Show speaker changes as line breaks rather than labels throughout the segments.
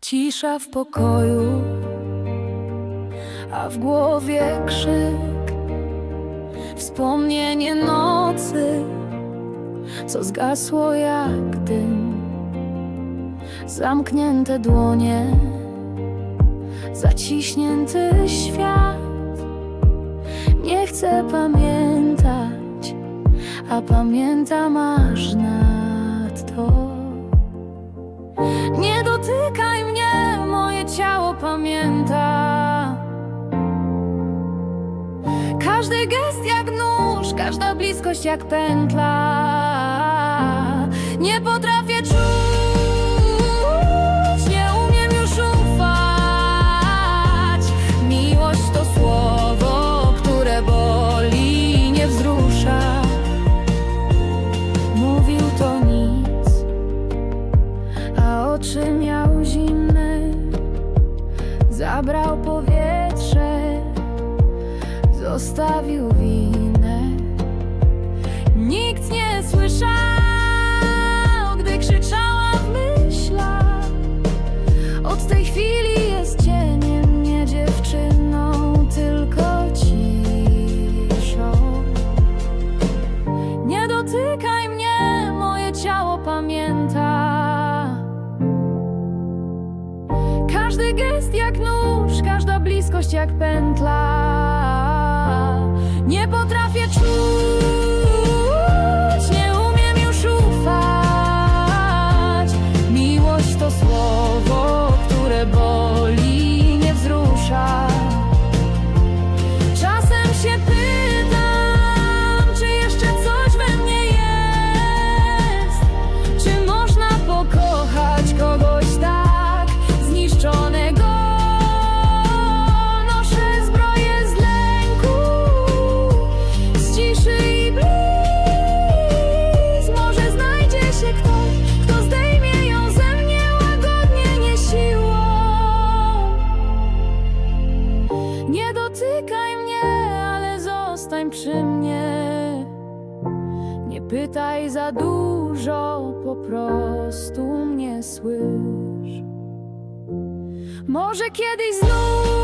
Cisza w pokoju, a w głowie krzyk. Wspomnienie nocy, co zgasło jak dym. Zamknięte dłonie, zaciśnięty świat. Nie chcę pamiętać, a pamiętam aż nadto. Dotykaj mnie, moje ciało pamięta. Każdy gest jak nóż, każda bliskość jak pętla. Nie potrafię oczy miał zimne. Zabrał powietrze, zostawił winę. Nikt nie słyszał, bliskość jak pętla. Nie potrafię czuć, Nie dotykaj mnie, ale zostań przy mnie. Nie pytaj za dużo, po prostu mnie słysz. Może kiedyś znów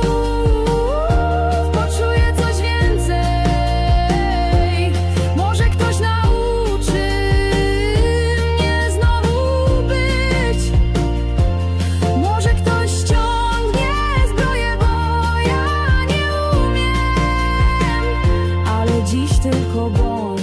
Кобон.